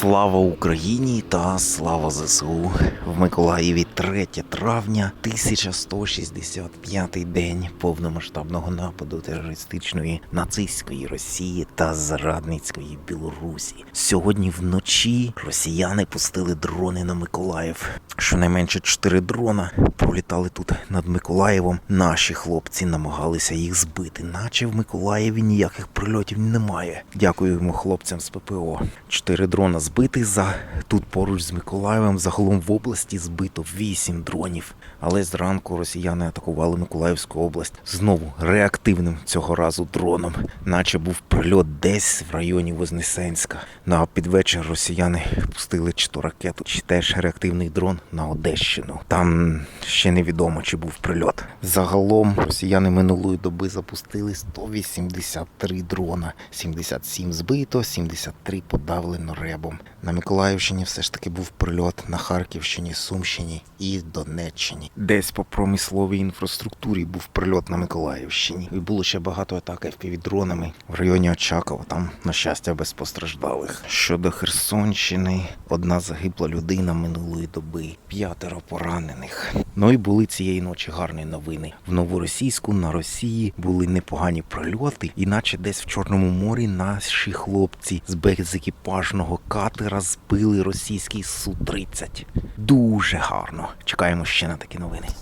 Слава Україні та слава ЗСУ в Миколаєві 3 травня 1165 день повномасштабного нападу терористичної нацистської Росії та зрадницької Білорусі. Сьогодні вночі росіяни пустили дрони на Миколаїв. Щонайменше чотири дрона пролітали тут над Миколаєвом. Наші хлопці намагалися їх збити, наче в Миколаєві ніяких прильотів немає. Дякуємо хлопцям з ППО. Чотири дрона збити за тут поруч з Миколаєвом. Загалом в області збито вісім дронів. Але зранку росіяни атакували Миколаївську область знову реактивним цього разу дроном, наче був прильот десь в районі Вознесенська. На підвечір росіяни пустили чи то ракету, чи теж реактивний дрон на Одещину. Там ще невідомо, чи був прильот. Загалом росіяни минулої доби запустили 183 дрона, 77 збито, 73 подавлено ребом. На Миколаївщині все ж таки був прильот на Харківщині, Сумщині і Донеччині. Десь по промисловій інфраструктурі був прильот на Миколаївщині. І було ще багато атак FPV-дронами в районі Очакова. Там, на щастя, без постраждалих. Щодо Херсонщини, одна загибла людина минулої доби, п'ятеро поранених. Ну і були цієї ночі гарні новини. В новоросійську на Росії були непогані прольоти, іначе десь в Чорному морі наші хлопці з безекіпажного катера розбили російський Су-30. Дуже гарно. Чекаємо ще на такі новини.